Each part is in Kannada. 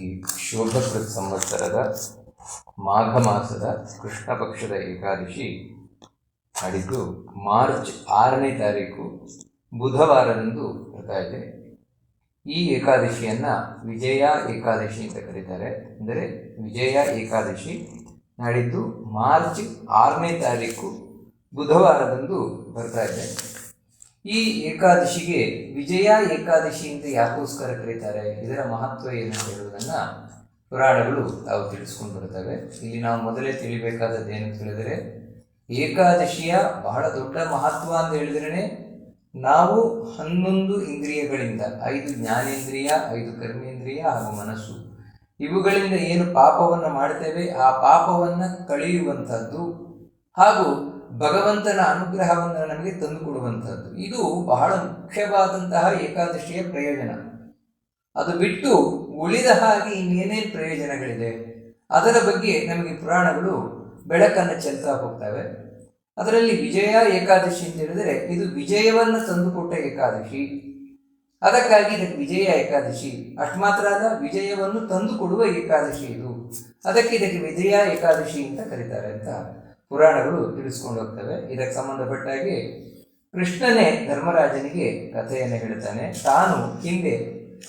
ಈ ಶೋಭಕೃತ್ ಸಂವತ್ಸರದ ಮಾಘ ಮಾಸದ ಕೃಷ್ಣ ಪಕ್ಷದ ಏಕಾದಶಿ ಮಾಡಿದ್ದು ಮಾರ್ಚ್ ಆರನೇ ತಾರೀಕು ಬುಧವಾರದಂದು ಬರ್ತಾ ಇದೆ. ಈ ಏಕಾದಶಿಯನ್ನು ವಿಜಯ ಏಕಾದಶಿ ಅಂತ ಕರೀತಾರೆ. ಅಂದರೆ ವಿಜಯ ಏಕಾದಶಿ ನಾಡಿದ್ದು ಮಾರ್ಚ್ ಆರನೇ ತಾರೀಕು ಬುಧವಾರದಂದು ಬರ್ತಾ ಇದೆ. ಈ ಏಕಾದಶಿಗೆ ವಿಜಯ ಏಕಾದಶಿ ಅಂತ ಯಾಕೋಸ್ಕರ ಕರೀತಾರೆ? ಇದರ ಮಹತ್ವ ಏನು ಹೇಳುವುದನ್ನು ಪುರಾಣಗಳು ತಾವು ತಿಳಿಸ್ಕೊಂಡು ಬರ್ತವೆ ಇಲ್ಲಿ ನಾವು ಮೊದಲೇ ತಿಳಿಬೇಕಾದದ್ದು ಏನು ತಿಳಿದರೆ ಏಕಾದಶಿಯ ಬಹಳ ದೊಡ್ಡ ಮಹತ್ವ ಅಂತ ಹೇಳಿದ್ರೆ ನಾವು ಹನ್ನೊಂದು ಇಂದ್ರಿಯಗಳಿಂದ, ಐದು ಜ್ಞಾನೇಂದ್ರಿಯ, ಐದು ಕರ್ಮೇಂದ್ರಿಯ ಹಾಗೂ ಮನಸ್ಸು, ಇವುಗಳಿಂದ ಏನು ಪಾಪವನ್ನು ಮಾಡ್ತೇವೆ, ಆ ಪಾಪವನ್ನು ಕಳೆಯುವಂಥದ್ದು ಹಾಗೂ ಭಗವಂತನ ಅನುಗ್ರಹವನ್ನು ನಮಗೆ ತಂದುಕೊಡುವಂಥದ್ದು. ಇದು ಬಹಳ ಮುಖ್ಯವಾದಂತಹ ಏಕಾದಶಿಯ ಪ್ರಯೋಜನ. ಅದು ಬಿಟ್ಟು ಉಳಿದ ಹಾಗೆ ಇನ್ನೇನೇನು ಪ್ರಯೋಜನಗಳಿದೆ? ಅದರ ಬಗ್ಗೆ ನಮಗೆ ಪುರಾಣಗಳು ಬೆಳಕನ್ನು ಚೆಲ್ತಾ ಹೋಗ್ತವೆ. ಅದರಲ್ಲಿ ವಿಜಯ ಏಕಾದಶಿ ಅಂತ ಹೇಳಿದರೆ ಇದು ವಿಜಯವನ್ನು ತಂದುಕೊಟ್ಟ ಏಕಾದಶಿ. ಅದಕ್ಕಾಗಿ ಇದಕ್ಕೆ ವಿಜಯ ಏಕಾದಶಿ. ಅಷ್ಟು ಮಾತ್ರ ಅಲ್ಲ, ವಿಜಯವನ್ನು ತಂದುಕೊಡುವ ಏಕಾದಶಿ ಇದು. ಅದಕ್ಕೆ ಇದಕ್ಕೆ ವಿಜಯ ಏಕಾದಶಿ ಅಂತ ಕರೀತಾರೆ ಅಂತ. ಪುರಾಣಗಳು ತಿಳಿಸ್ಕೊಂಡು ಹೋಗ್ತವೆ. ಇದಕ್ಕೆ ಸಂಬಂಧಪಟ್ಟಾಗಿ ಕೃಷ್ಣನೇ ಧರ್ಮರಾಜನಿಗೆ ಕಥೆಯನ್ನು ಹೇಳ್ತಾನೆ. ತಾನು ಹಿಂದೆ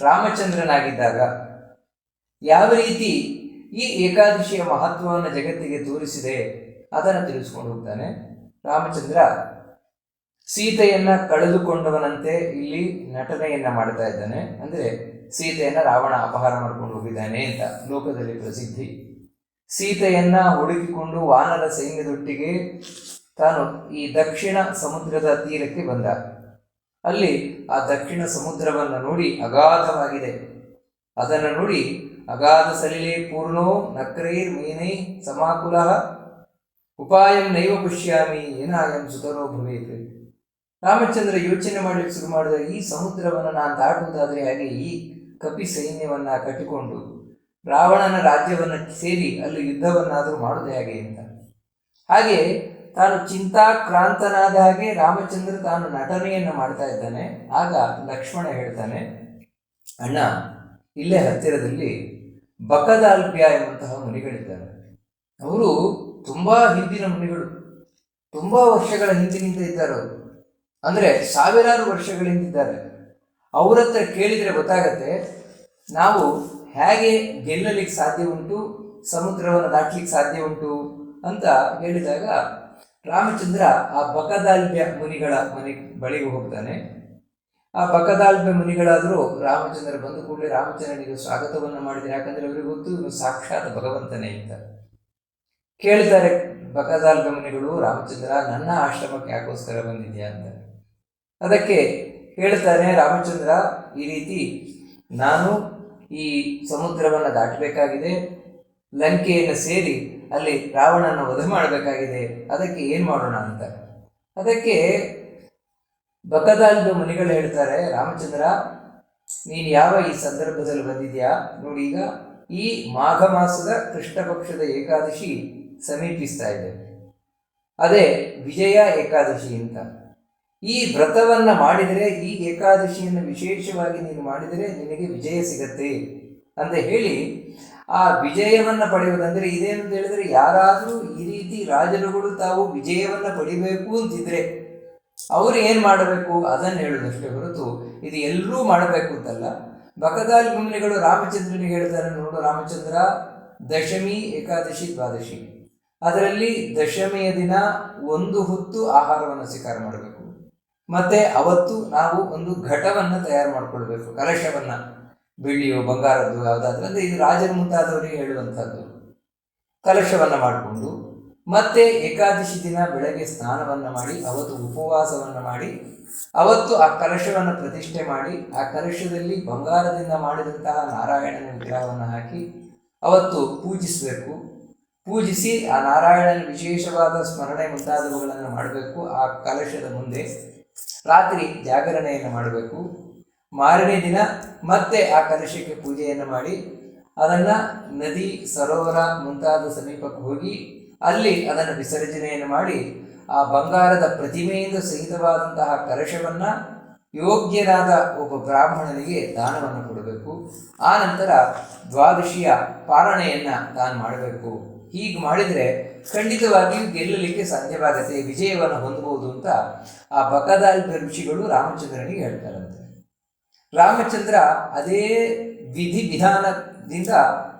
ರಾಮಚಂದ್ರನಾಗಿದ್ದಾಗ ಯಾವ ರೀತಿ ಈ ಏಕಾದಶಿಯ ಮಹತ್ವವನ್ನು ಜಗತ್ತಿಗೆ ತೋರಿಸಿದೆ ಅದನ್ನು ತಿಳಿಸ್ಕೊಂಡು ಹೋಗ್ತಾನೆ. ರಾಮಚಂದ್ರ ಸೀತೆಯನ್ನ ಕಳೆದುಕೊಂಡವನಂತೆ ಇಲ್ಲಿ ನಟನೆಯನ್ನ ಮಾಡ್ತಾ ಇದ್ದಾನೆ. ಅಂದ್ರೆ ಸೀತೆಯನ್ನ ರಾವಣ ಅಪಹಾರ ಮಾಡ್ಕೊಂಡು ಹೋಗಿದ್ದಾನೆ ಅಂತ ಲೋಕದಲ್ಲಿ ಪ್ರಸಿದ್ಧಿ. ಸೀತೆಯನ್ನ ಹುಡುಕಿಕೊಂಡು ವಾನರ ಸೈನ್ಯದೊಟ್ಟಿಗೆ ತಾನು ಈ ದಕ್ಷಿಣ ಸಮುದ್ರದ ತೀರಕ್ಕೆ ಬಂದ. ಅಲ್ಲಿ ಆ ದಕ್ಷಿಣ ಸಮುದ್ರವನ್ನು ನೋಡಿ ಅಗಾಧವಾಗಿದೆ. ಅದನ್ನು ನೋಡಿ ಅಗಾಧ ಸಲಿಲೆ ಪೂರ್ಣೋ ನಕ್ರೈರ್ ಮೀನೈ ಸಮಾಕುಲ ಉಪಾಯಂ ನೈವ ಪುಷ್ಯಾಮಿ ಏನಾಯಂ ಸುತರೋ ಭವೇತ್. ರಾಮಚಂದ್ರ ಯೋಚನೆ ಮಾಡಲಿಕ್ಕೆ ಶುರು ಮಾಡಿದ ಈ ಸಮುದ್ರವನ್ನು ನಾನು ದಾಟುವುದಾದರೆ ಹಾಗೆ ಈ ಕಪಿ ಸೈನ್ಯವನ್ನು ಕಟ್ಟಿಕೊಂಡು ರಾವಣನ ರಾಜ್ಯವನ್ನು ಸೇರಿ ಅಲ್ಲಿ ಯುದ್ಧವನ್ನಾದರೂ ಮಾಡುವುದು ಹೇಗೆ ಅಂತ. ಹಾಗೆ ತಾನು ಚಿಂತಾಕ್ರಾಂತನಾದ ಹಾಗೆ ರಾಮಚಂದ್ರ ತಾನು ನಟನೆಯನ್ನು ಮಾಡ್ತಾ ಇದ್ದಾನೆ. ಆಗ ಲಕ್ಷ್ಮಣ ಹೇಳ್ತಾನೆ, ಅಣ್ಣ, ಇಲ್ಲೇ ಹತ್ತಿರದಲ್ಲಿ ಬಕದಾಲ್ಪ್ಯ ಎಂಬಂತಹ ಮುನಿಗಳಿದ್ದಾರೆ. ಅವರು ತುಂಬ ಹಿಂದಿನ ಮುನಿಗಳು, ತುಂಬ ವರ್ಷಗಳ ಹಿಂದಿನಿಂದ ಇದ್ದಾರೆ ಅವರು. ಅಂದರೆ ಸಾವಿರಾರು ವರ್ಷಗಳಿಂದಿದ್ದಾರೆ ಹತ್ರ ಕೇಳಿದರೆ ಗೊತ್ತಾಗತ್ತೆ, ನಾವು ಹೇಗೆ ಗೆಲ್ಲಲಿಕ್ಕೆ ಸಾಧ್ಯ ಉಂಟು, ಸಮುದ್ರವನ್ನು ದಾಟ್ಲಿಕ್ಕೆ ಸಾಧ್ಯ ಉಂಟು ಅಂತ ಹೇಳಿದಾಗ ರಾಮಚಂದ್ರ ಆ ಬಕದಾಲ್ಬ್ಯ ಮುನಿಗಳ ಮನೆ ಬಳಿಗೆ ಹೋಗ್ತಾನೆ. ಆ ಬಕದಾಲ್ಬ್ಯ ಮುನಿಗಳಾದರೂ ರಾಮಚಂದ್ರ ಬಂದ ಕೂಡಲೇ ರಾಮಚಂದ್ರನಿಗೆ ಸ್ವಾಗತವನ್ನು ಮಾಡಿದರೆ ಯಾಕಂದರೆ ಅವರಿಗೆ ಗೊತ್ತು ಸಾಕ್ಷಾತ್ ಭಗವಂತನೇ ಅಂತ. ಕೇಳ್ತಾರೆ ಬಕದಾಲ್ಬ್ಯ ಮುನಿಗಳು, ರಾಮಚಂದ್ರ, ನನ್ನ ಆಶ್ರಮಕ್ಕೆ ಯಾಕೋಸ್ಕರ ಬಂದಿದೆಯಾ? ಅಂತ. ಅದಕ್ಕೆ ಹೇಳ್ತಾನೆ ರಾಮಚಂದ್ರ, ಈ ರೀತಿ ನಾನು ಈ ಸಮುದ್ರವನ್ನು ದಾಟಬೇಕಾಗಿದೆ. ಲಂಕೆಯನ್ನು ಸೇರಿ ಅಲ್ಲಿ ರಾವಣನ ವಧ ಮಾಡಬೇಕಾಗಿದೆ. ಅದಕ್ಕೆ ಏನು ಮಾಡೋಣ ಅಂತ. ಅದಕ್ಕೆ ಬಕದಾಲ್ದು ಮುನಿಗಳು ಹೇಳ್ತಾರೆ, ರಾಮಚಂದ್ರ, ನೀನು ಯಾವ ಈ ಸಂದರ್ಭದಲ್ಲಿ ಬಂದಿದ್ಯಾ? ನೋಡಿ ಈಗ ಈ ಮಾಘ ಮಾಸದ ಕೃಷ್ಣ ಪಕ್ಷದ ಏಕಾದಶಿ ಸಮೀಪಿಸ್ತಾ ಇದೆ. ಅದೇ ವಿಜಯ ಏಕಾದಶಿ ಅಂತ. ಈ ವ್ರತವನ್ನ ಮಾಡಿದರೆ, ಈ ಏಕಾದಶಿಯನ್ನು ವಿಶೇಷವಾಗಿ ನೀನು ಮಾಡಿದರೆ ನಿನಗೆ ವಿಜಯ ಸಿಗತ್ತೆ ಅಂತ ಹೇಳಿ, ಆ ವಿಜಯವನ್ನು ಪಡೆಯುವುದಂದ್ರೆ ಇದೇನಂತ ಹೇಳಿದ್ರೆ, ಯಾರಾದರೂ ಈ ರೀತಿ ರಾಜರುಗಳು ತಾವು ವಿಜಯವನ್ನು ಪಡಿಬೇಕು ಅಂತಿದ್ರೆ ಅವರು ಏನು ಮಾಡಬೇಕು? ಅದನ್ನು ಹೇಳುವುದಷ್ಟೇ ಹೊರತು ಇದು ಎಲ್ಲರೂ ಮಾಡಬೇಕು ಅಂತಲ್ಲ. ಬಕದಾಲ್ ಮುನಿಗಳು ರಾಮಚಂದ್ರನಿಗೆ ಹೇಳ್ತಾರೆ ನೋಡು ರಾಮಚಂದ್ರ, ದಶಮಿ, ಏಕಾದಶಿ, ದ್ವಾದಶಿ. ಅದರಲ್ಲಿ ದಶಮಿಯ ದಿನ ಒಂದು ಹೊತ್ತು ಆಹಾರವನ್ನು ಸ್ವೀಕಾರ ಮಾಡಬೇಕು. ಮತ್ತೆ ಅವತ್ತು ನಾವು ಒಂದು ಘಟವನ್ನು ತಯಾರು ಮಾಡಿಕೊಳ್ಬೇಕು, ಕಲಶವನ್ನ, ಬೆಳ್ಳಿಯೋ, ಬಂಗಾರದ್ದು ಯಾವುದಾದ್ರೂ, ಅಂದರೆ ಇದು ರಾಜರು ಮುಂತಾದವರಿಗೆ ಹೇಳುವಂಥದ್ದು. ಕಲಶವನ್ನು ಮಾಡಿಕೊಂಡು, ಮತ್ತೆ ಏಕಾದಶಿ ದಿನ ಬೆಳಗ್ಗೆ ಸ್ನಾನವನ್ನು ಮಾಡಿ, ಅವತ್ತು ಉಪವಾಸವನ್ನು ಮಾಡಿ, ಅವತ್ತು ಆ ಕಲಶವನ್ನು ಪ್ರತಿಷ್ಠೆ ಮಾಡಿ, ಆ ಕಲಶದಲ್ಲಿ ಬಂಗಾರದಿಂದ ಮಾಡಿದಂತಹ ನಾರಾಯಣನ ವಿಗ್ರಹವನ್ನು ಹಾಕಿ, ಅವತ್ತು ಪೂಜಿಸಬೇಕು. ಪೂಜಿಸಿ ಆ ನಾರಾಯಣನ ವಿಶೇಷವಾದ ಸ್ಮರಣೆ ಮುಂತಾದವುಗಳನ್ನು ಮಾಡಬೇಕು, ಆ ಕಲಶದ ಮುಂದೆ. ರಾತ್ರಿ ಜಾಗರಣೆಯನ್ನು ಮಾಡಬೇಕು. ಮಾರನೇ ದಿನ ಮತ್ತೆ ಆ ಕಲಶಕ್ಕೆ ಪೂಜೆಯನ್ನು ಮಾಡಿ, ಅದನ್ನು ನದಿ ಸರೋವರ ಮುಂತಾದ ಸಮೀಪಕ್ಕೆ ಹೋಗಿ ಅಲ್ಲಿ ಅದನ್ನು ವಿಸರ್ಜನೆಯನ್ನು ಮಾಡಿ, ಆ ಬಂಗಾರದ ಪ್ರತಿಮೆಯಿಂದ ಸಹಿತವಾದಂತಹ ಕಲಶವನ್ನು ಯೋಗ್ಯರಾದ ಒಬ್ಬ ಬ್ರಾಹ್ಮಣನಿಗೆ ದಾನವನ್ನು ಕೊಡಬೇಕು. ಆ ನಂತರ ದ್ವಾದಶಿಯ ಪಾಲನೆಯನ್ನು ತಾನು ಮಾಡಬೇಕು. ಹೀಗೆ ಮಾಡಿದರೆ ಖಂಡಿತವಾಗಿಯೂ ಗೆಲ್ಲಲಿಕ್ಕೆ ಸಾಧ್ಯವಾಗತ್ತೆ ವಿಜಯವನ್ನು ಹೊಂದಬಹುದು ಅಂತ ಆ ಬಕದಾಲ್ ಋಷಿಗಳು ರಾಮಚಂದ್ರನಿಗೆ ಹೇಳ್ತಾರಂತೆ. ರಾಮಚಂದ್ರ ಅದೇ ವಿಧಿ ವಿಧಾನದಿಂದ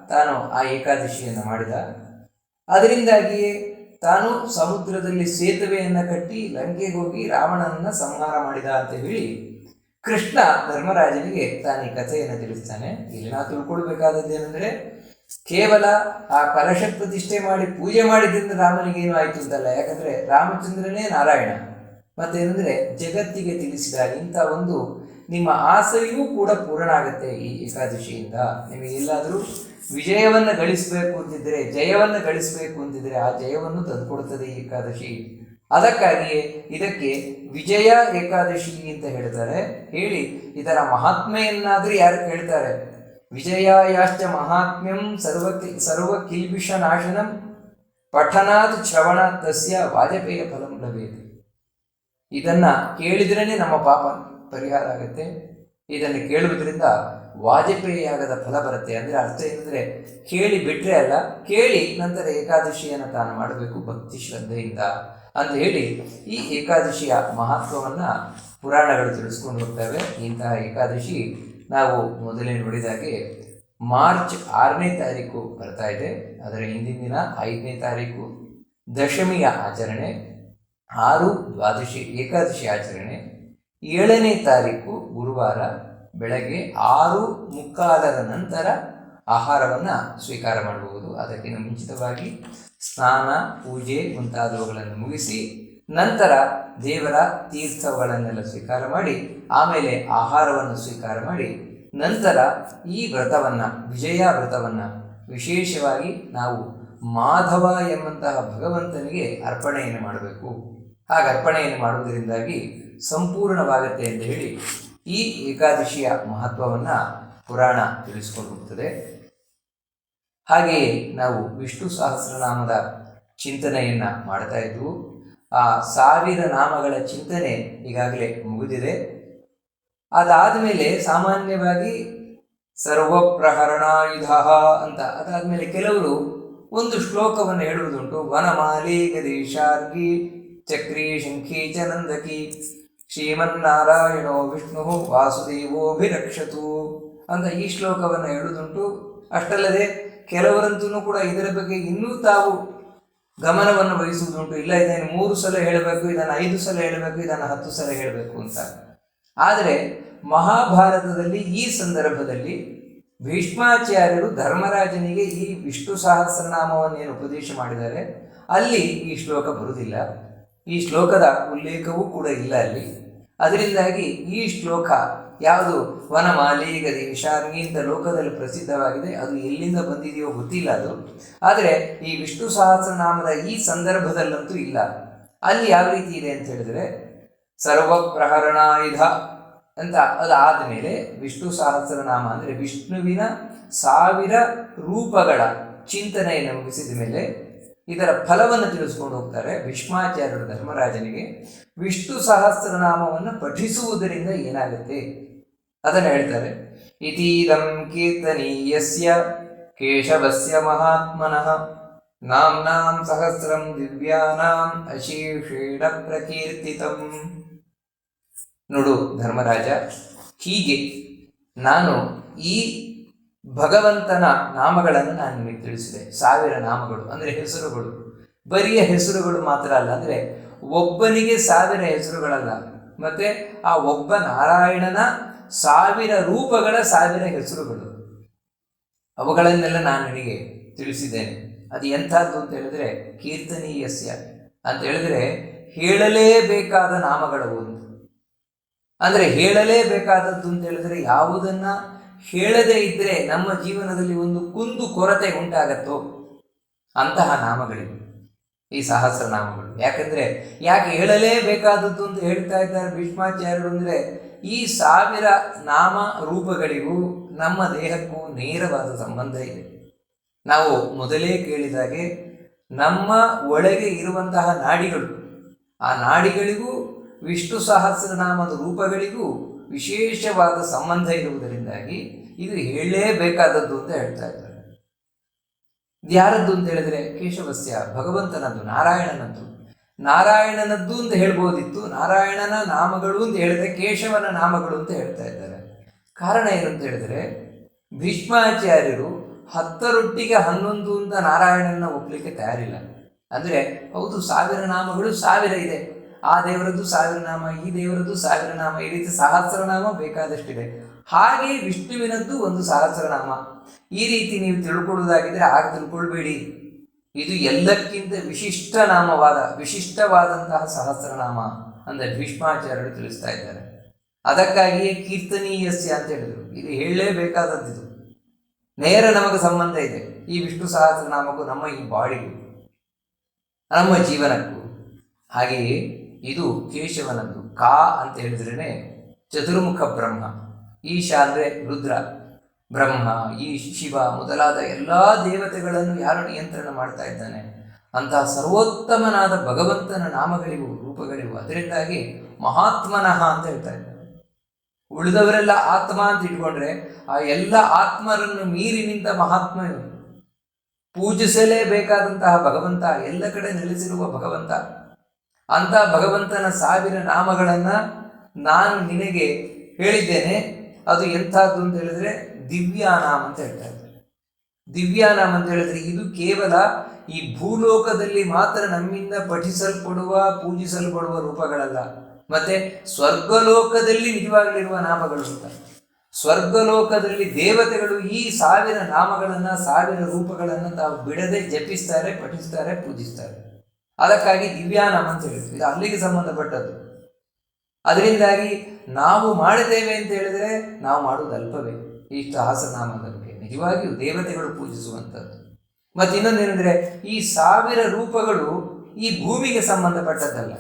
ತಾನು ಆ ಏಕಾದಶಿಯನ್ನು ಮಾಡಿದ. ಅದರಿಂದಾಗಿಯೇ ತಾನು ಸಮುದ್ರದಲ್ಲಿ ಸೇತುವೆಯನ್ನು ಕಟ್ಟಿ ಲಂಕೆಗೆ ಹೋಗಿ ರಾವಣನನ್ನು ಸಂಹಾರ ಮಾಡಿದ ಅಂತ ಹೇಳಿ ಕೃಷ್ಣ ಧರ್ಮರಾಜನಿಗೆ ತಾನು ಈ ಕಥೆಯನ್ನು ತಿಳಿಸ್ತಾನೆ. ಇಲ್ಲಿ ನಾವು ತಿಳ್ಕೊಳ್ಬೇಕಾದದ್ದೇನೆಂದ್ರೆ ಕೇವಲ ಆ ಕಲಶ ಪ್ರತಿಷ್ಠೆ ಮಾಡಿ ಪೂಜೆ ಮಾಡಿದ್ರಿಂದ ರಾಮನಿಗೆ ಏನು ಆಯ್ತು ಅಂತಲ್ಲ. ಯಾಕಂದ್ರೆ ರಾಮಚಂದ್ರನೇ ನಾರಾಯಣ. ಮತ್ತೇನೆಂದ್ರೆ ಜಗತ್ತಿಗೆ ತಿಳಿಸಿದ ಇಂಥ ಒಂದು ನಿಮ್ಮ ಆಸೆಯೂ ಕೂಡ ಪೂರ್ಣ ಆಗುತ್ತೆ ಈ ಏಕಾದಶಿಯಿಂದ. ನಿಮಗೆ ಎಲ್ಲಾದರೂ ವಿಜಯವನ್ನು ಗಳಿಸಬೇಕು ಅಂತಿದ್ರೆ, ಜಯವನ್ನು ಗಳಿಸಬೇಕು ಅಂತಿದ್ರೆ ಆ ಜಯವನ್ನು ತಂದುಕೊಡುತ್ತದೆ ಈ ಏಕಾದಶಿ. ಅದಕ್ಕಾಗಿಯೇ ಇದಕ್ಕೆ ವಿಜಯ ಏಕಾದಶಿ ಅಂತ ಹೇಳ್ತಾರೆ. ಹೇಳಿ, ಇದರ ಮಹಾತ್ಮೆಯನ್ನಾದರೂ ಯಾರು ಕೇಳ್ತಾರೆ? ವಿಜಯಾಯಾಶ್ಚ ಮಹಾತ್ಮ್ಯಂ ಸರ್ವ ಸರ್ವ ಕಿಲ್ಬಿಷ ನಾಶನಂ ಪಠನಾತ್ ಶ್ರವಣ ತಸ್ಯ ವಾಜಪೇಯ ಫಲಂ ಲಭ್ಯತೆ ಇದನ್ನ ಕೇಳಿದ್ರೇನೆ ನಮ್ಮ ಪಾಪ ಪರಿಹಾರ ಆಗುತ್ತೆ. ಇದನ್ನು ಕೇಳುವುದರಿಂದ ವಾಜಪೇಯಿಯಾಗದ ಫಲ ಬರುತ್ತೆ ಅಂದ್ರೆ ಅರ್ಥ ಏನಂದರೆ ಕೇಳಿ ಬಿಟ್ಟರೆ ಅಲ್ಲ, ಕೇಳಿ ನಂತರ ಏಕಾದಶಿಯನ್ನು ತಾನು ಮಾಡಬೇಕು ಭಕ್ತಿ ಶ್ರದ್ಧೆಯಿಂದ ಅಂತ ಹೇಳಿ ಈ ಏಕಾದಶಿಯ ಮಹತ್ವವನ್ನು ಪುರಾಣಗಳು ತಿಳಿಸ್ಕೊಂಡು ಹೋಗ್ತವೆ. ಇಂತಹ ಏಕಾದಶಿ ನಾವು ಮೊದಲೇ ನೋಡಿದಾಗೆ ಮಾರ್ಚ್ ಆರನೇ ತಾರೀಕು ಬರ್ತಾ ಇದೆ. ಅದರ ಹಿಂದಿನ ದಿನ ಐದನೇ ತಾರೀಕು ದಶಮಿಯ ಆಚರಣೆ, ಆರು ದ್ವಾದಶಿ ಏಕಾದಶಿ ಆಚರಣೆ, ಏಳನೇ ತಾರೀಕು ಗುರುವಾರ, ಬೆಳಗ್ಗೆ ಆರು ಮುಕ್ಕಾಲದ ನಂತರ ಆಹಾರವನ್ನು ಸ್ವೀಕಾರ ಮಾಡಬಹುದು. ಅದಕ್ಕಿಂತ ಮುಂಚಿತವಾಗಿ ಸ್ನಾನ, ಪೂಜೆ ಮುಂತಾದವುಗಳನ್ನು ಮುಗಿಸಿ ನಂತರ ದೇವರ ತೀರ್ಥಗಳನ್ನೆಲ್ಲ ಸ್ವೀಕಾರ ಮಾಡಿ, ಆಮೇಲೆ ಆಹಾರವನ್ನು ಸ್ವೀಕಾರ ಮಾಡಿ, ನಂತರ ಈ ವ್ರತವನ್ನು, ವಿಜಯ ವ್ರತವನ್ನು ವಿಶೇಷವಾಗಿ ನಾವು ಮಾಧವ ಎಂಬಂತಹ ಭಗವಂತನಿಗೆ ಅರ್ಪಣೆಯನ್ನು ಮಾಡಬೇಕು. ಹಾಗೆ ಅರ್ಪಣೆಯನ್ನು ಮಾಡುವುದರಿಂದಾಗಿ ಸಂಪೂರ್ಣವಾಗುತ್ತೆ ಎಂದು ಹೇಳಿ ಈ ಏಕಾದಶಿಯ ಮಹತ್ವವನ್ನು ಪುರಾಣ ತಿಳಿಸಿಕೊಡುತ್ತದೆ ಹಾಗೆಯೇ ನಾವು ವಿಷ್ಣು ಸಹಸ್ರನಾಮದ ಚಿಂತನೆಯನ್ನು ಮಾಡ್ತಾ ಇದ್ವು. ಆ ಸಾವಿರ ನಾಮಗಳ ಚಿಂತನೆ ಈಗಾಗಲೇ ಮುಗಿದಿದೆ. ಅದಾದ ಮೇಲೆ ಸಾಮಾನ್ಯವಾಗಿ ಸರ್ವಪ್ರಹರಣಾಯುಧ ಅಂತ ಅದಾದಮೇಲೆ ಕೆಲವರು ಒಂದು ಶ್ಲೋಕವನ್ನು ಹೇಳುವುದುಂಟು, ವನಮಾಲಿ ಗದೀಶಾರ್ಗಿ ಚಕ್ರಿ ಶಂಖಿ ಚ ನಂದಕಿ, ಶ್ರೀಮನ್ನಾರಾಯಣೋ ವಿಷ್ಣು ವಾಸುದೇವೋಭಿರಕ್ಷತು ಅಂತ ಈ ಶ್ಲೋಕವನ್ನು ಹೇಳುವುದುಂಟು. ಅಷ್ಟಲ್ಲದೆ ಕೆಲವರಂತೂ ಕೂಡ ಇದರ ಬಗ್ಗೆ ಇನ್ನೂ ತಾವು ಗಮನವನ್ನು ವಹಿಸುವುದುಂಟು. ಇಲ್ಲ, ಇದನ್ನು ಮೂರು ಸಲ ಹೇಳಬೇಕು, ಇದನ್ನು ಐದು ಸಲ ಹೇಳಬೇಕು, ಇದನ್ನು ಹತ್ತು ಸಲ ಹೇಳಬೇಕು ಅಂತ. ಆದರೆ ಮಹಾಭಾರತದಲ್ಲಿ ಈ ಸಂದರ್ಭದಲ್ಲಿ ಭೀಷ್ಮಾಚಾರ್ಯರು ಧರ್ಮರಾಜನಿಗೆ ಈ ವಿಷ್ಣು ಸಹಸ್ರನಾಮವನ್ನು ಏನು ಉಪದೇಶ ಮಾಡಿದ್ದಾರೆ? ಅಲ್ಲಿ ಈ ಶ್ಲೋಕ ಬರುವುದಿಲ್ಲ. ಈ ಶ್ಲೋಕದ ಉಲ್ಲೇಖವೂ ಕೂಡ ಇಲ್ಲ ಅಲ್ಲಿ. ಅದರಿಂದಾಗಿ ಈ ಶ್ಲೋಕ ಯಾವುದು? ವನಮಾಲಿ ಗದಿ ಅಂತ ಲೋಕದಲ್ಲಿ ಪ್ರಸಿದ್ಧವಾಗಿದೆ. ಅದು ಎಲ್ಲಿಂದ ಬಂದಿದೆಯೋ ಗೊತ್ತಿಲ್ಲ ಅದು. ಆದರೆ ಈ ವಿಷ್ಣು ಸಹಸ್ರನಾಮದ ಈ ಸಂದರ್ಭದಲ್ಲಂತೂ ಇಲ್ಲ. ಅಲ್ಲಿ ಯಾವ ರೀತಿ ಇದೆ ಅಂತ ಹೇಳಿದ್ರೆ, ಸರ್ವಪ್ರಹರಣಾಯುಧ ಅಂತ ಅದಾದ ಮೇಲೆ ವಿಷ್ಣು ಸಹಸ್ರನಾಮ ಅಂದರೆ ವಿಷ್ಣುವಿನ ಸಾವಿರ ರೂಪಗಳ ಚಿಂತನೆಯನ್ನು ಮುಗಿಸಿದ ಮೇಲೆ ಇದರ ಫಲವನ್ನು ತಿಳಿಸ್ಕೊಂಡು ಹೋಗ್ತಾರೆ ಭೀಷ್ಮಾಚಾರ್ಯರು ಧರ್ಮರಾಜನಿಗೆ. ವಿಷ್ಣು ಸಹಸ್ರನಾಮವನ್ನು ಪಠಿಸುವುದರಿಂದ ಏನಾಗುತ್ತೆ? ಅದನ್ನು ಹೇಳ್ತಾರೆ. ಇತೀದಂ ಕೀರ್ತನೀಯಸ್ಯ ಕೇಶವಸ್ಯ ಮಹಾತ್ಮನಃ. ನಾಂನಾಂ ಸಹಸ್ರಂ ದಿವ್ಯಾನಾಂ ಅಶೇಷೇಣ ಪ್ರಕೀರ್ತಿತಂ. ನೋಡು ಧರ್ಮರಾಜ, ಹೀಗೆ ನಾನು ಈ ಭಗವಂತನ ನಾಮಗಳನ್ನು ನಾನು ನಿಮಗೆ ತಿಳಿಸಿದೆ. ಸಾವಿರ ನಾಮಗಳು, ಅಂದರೆ ಹೆಸರುಗಳು. ಬರಿಯ ಹೆಸರುಗಳು ಮಾತ್ರ ಅಲ್ಲ, ಅಂದರೆ ಒಬ್ಬನಿಗೆ ಸಾವಿರ ಹೆಸರುಗಳಲ್ಲ. ಮತ್ತೆ ಆ ಒಬ್ಬ ನಾರಾಯಣನ ಸಾವಿರ ರೂಪಗಳ ಸಾವಿರ ಹೆಸರುಗಳು. ಅವುಗಳನ್ನೆಲ್ಲ ನಾನು ನಿಮಗೆ ತಿಳಿಸಿದ್ದೇನೆ. ಅದು ಎಂಥದ್ದು ಅಂತ ಹೇಳಿದ್ರೆ ಕೀರ್ತನೀಯಸ್ಯ. ಅಂತ ಹೇಳಿದ್ರೆ ಹೇಳಲೇಬೇಕಾದ ನಾಮಗಳು ಒಂದು. ಅಂದರೆ ಹೇಳಲೇಬೇಕಾದದ್ದು ಅಂತ ಹೇಳಿದ್ರೆ ಯಾವುದನ್ನ? ಹೇಳದೇ ಇದ್ದರೆ ನಮ್ಮ ಜೀವನದಲ್ಲಿ ಒಂದು ಕುಂದು ಕೊರತೆ ಉಂಟಾಗತ್ತೋ? ಅಂತಹ ನಾಮಗಳಿವೆ. ಈ ಸಹಸ್ರ ನಾಮಗಳು ಯಾಕಂದ್ರೆ ಯಾಕೆ ಹೇಳಲೇಬೇಕಾದದ್ದು ಅಂತ ಹೇಳ್ತಾ ಇದ್ದಾರೆ ಭೀಷ್ಮಾಚಾರ್ಯರು ಅಂದ್ರೆ ಈ ಸಾವಿರ ನಾಮ ರೂಪಗಳಿಗೂ ನಮ್ಮ ದೇಹಕ್ಕೂ ನೇರವಾದ ಸಂಬಂಧ ಇದೆ. ನಾವು ಮೊದಲೇ ಕೇಳಿದಾಗೆ ನಮ್ಮ ಒಳಗೆ ಇರುವಂತಹ ನಾಡಿಗಳು, ಆ ನಾಡಿಗಳಿಗೂ ವಿಷ್ಣು ಸಹಸ್ರನಾಮದ ರೂಪಗಳಿಗೂ ವಿಶೇಷವಾದ ಸಂಬಂಧ ಇರುವುದರಿಂದಾಗಿ ಇದು ಹೇಳಲೇಬೇಕಾದದ್ದು ಅಂತ ಹೇಳ್ತಾ ಇದ್ದಾರೆ. ಇದು ಯಾರದ್ದು ಅಂತ ಹೇಳಿದ್ರೆ ಕೇಶವಸ್ಯ, ಭಗವಂತನದ್ದು, ನಾರಾಯಣನದ್ದು. ನಾರಾಯಣನದ್ದು ಅಂತ ಹೇಳ್ಬೋದಿತ್ತು, ನಾರಾಯಣನ ನಾಮಗಳು ಅಂತ ಹೇಳಿದ್ರೆ ಕೇಶವನ ನಾಮಗಳು ಅಂತ ಹೇಳ್ತಾ ಇದ್ದಾರೆ. ಕಾರಣ ಏನು ಅಂತ ಹೇಳಿದ್ರೆ, ಭೀಷ್ಮಾಚಾರ್ಯರು ಹತ್ತರೊಟ್ಟಿಗೆ ಹನ್ನೊಂದು ಅಂತ ನಾರಾಯಣನ ಒಪ್ಪಲಿಕ್ಕೆ ತಯಾರಿಲ್ಲ. ಅಂದ್ರೆ ಹೌದು, ಸಾವಿರ ನಾಮಗಳು ಸಾವಿರ ಇದೆ ಆ ದೇವರದ್ದು ಸಾವಿರ ನಾಮ ಈ ದೇವರದ್ದು ಸಾವಿರ ನಾಮ ಈ ರೀತಿ ಸಹಸ್ರನಾಮ ಬೇಕಾದಷ್ಟಿದೆ. ಹಾಗೆ ವಿಷ್ಣುವಿನದ್ದು ಒಂದು ಸಹಸ್ರನಾಮ. ಈ ರೀತಿ ನೀವು ತಿಳ್ಕೊಳ್ಳೋದಾಗಿದ್ರೆ ಆಗ ತಿಳ್ಕೊಳ್ಬೇಡಿ. ಇದು ಎಲ್ಲಕ್ಕಿಂತ ವಿಶಿಷ್ಟ ನಾಮವಾದ, ವಿಶಿಷ್ಟವಾದಂತಹ ಸಹಸ್ರನಾಮ ಅಂದರೆ ಭೀಷ್ಮಾಚಾರ್ಯರು ತಿಳಿಸ್ತಾ ಇದ್ದಾರೆ. ಅದಕ್ಕಾಗಿಯೇ ಕೀರ್ತನೀಯಸ್ಯ ಅಂತ ಹೇಳಿದರು. ಇದು ಹೇಳಲೇಬೇಕಾದದ್ದು ನೇರ ನಮಗೆ ಸಂಬಂಧ ಇದೆ. ಈ ವಿಷ್ಣು ಸಹಸ್ರನಾಮಕ್ಕೂ ನಮ್ಮ ಈ ಬಾಡಿಗೂ, ನಮ್ಮ ಜೀವನಕ್ಕೂ. ಹಾಗೆಯೇ ಇದು ಕೇಶವನದ್ದು ಕಾ ಅಂತ ಹೇಳಿದ್ರೇ ಚತುರ್ಮುಖ ಬ್ರಹ್ಮ ಈಶ ಅಂದರೆ ರುದ್ರ. ಬ್ರಹ್ಮ, ಈ ಶಿವ ಮೊದಲಾದ ಎಲ್ಲ ದೇವತೆಗಳನ್ನು ಯಾರು ನಿಯಂತ್ರಣ ಮಾಡ್ತಾ ಇದ್ದಾನೆ? ಅಂತಹ ಸರ್ವೋತ್ತಮನಾದ ಭಗವಂತನ ನಾಮಗಳಿವು ರೂಪಗಳಿವು ಅದರಿಂದಾಗಿ ಮಹಾತ್ಮನಃ ಅಂತ ಹೇಳ್ತಾ ಇದ್ದಾರೆ. ಉಳಿದವರೆಲ್ಲ ಆತ್ಮ ಅಂತ ಇಟ್ಕೊಂಡ್ರೆ ಆ ಎಲ್ಲ ಆತ್ಮರನ್ನು ಮೀರಿ ನಿಂತ ಮಹಾತ್ಮ. ಪೂಜಿಸಲೇಬೇಕಾದಂತಹ ಭಗವಂತ, ಎಲ್ಲ ಕಡೆ ನೆಲೆಸಿರುವ ಭಗವಂತ ಅಂತ ಭಗವಂತನ ಸಾವಿರ ನಾಮಗಳನ್ನು ನಾನು ನಿನಗೆ ಹೇಳಿದ್ದೇನೆ. ಅದು ಎಂಥದ್ದು ಅಂತ ಹೇಳಿದ್ರೆ ದಿವ್ಯಾನಾಮ ಅಂತ ಹೇಳ್ತಾ ಇದ್ದಾರೆ. ದಿವ್ಯಾನಾಮ ಅಂತ ಹೇಳಿದ್ರೆ ಇದು ಕೇವಲ ಈ ಭೂಲೋಕದಲ್ಲಿ ಮಾತ್ರ ನಮ್ಮಿಂದ ಪಠಿಸಲ್ಪಡುವ, ಪೂಜಿಸಲ್ಪಡುವ ರೂಪಗಳಲ್ಲ. ಮತ್ತೆ ಸ್ವರ್ಗಲೋಕದಲ್ಲಿ ನಿಜವಾಗಲಿರುವ ನಾಮಗಳು ಅಂತ. ಸ್ವರ್ಗಲೋಕದಲ್ಲಿ ದೇವತೆಗಳು ಈ ಸಾವಿರ ನಾಮಗಳನ್ನು, ಸಾವಿರ ರೂಪಗಳನ್ನು ತಾವು ಬಿಡದೆ ಜಪಿಸ್ತಾರೆ, ಪಠಿಸ್ತಾರೆ, ಪೂಜಿಸ್ತಾರೆ. ಅದಕ್ಕಾಗಿ ದಿವ್ಯಾನಾಮ ಅಂತ ಹೇಳಿದ್ರು. ಇದು ಅಲ್ಲಿಗೆ ಸಂಬಂಧಪಟ್ಟದ್ದು. ಅದರಿಂದಾಗಿ ನಾವು ಮಾಡಿದ್ದೇವೆ ಅಂತ ಹೇಳಿದ್ರೆ ನಾವು ಮಾಡುವುದು ಅಲ್ಪವೇ. ಈ ಸಹಸ್ರನಾಮ ಬಗ್ಗೆ ನಿಜವಾಗಿಯೂ ದೇವತೆಗಳು ಪೂಜಿಸುವಂಥದ್ದು. ಮತ್ತೆ ಇನ್ನೊಂದೇನೆಂದ್ರೆ ಈ ಸಾವಿರ ರೂಪಗಳು ಈ ಭೂಮಿಗೆ ಸಂಬಂಧಪಟ್ಟದ್ದಲ್ಲ.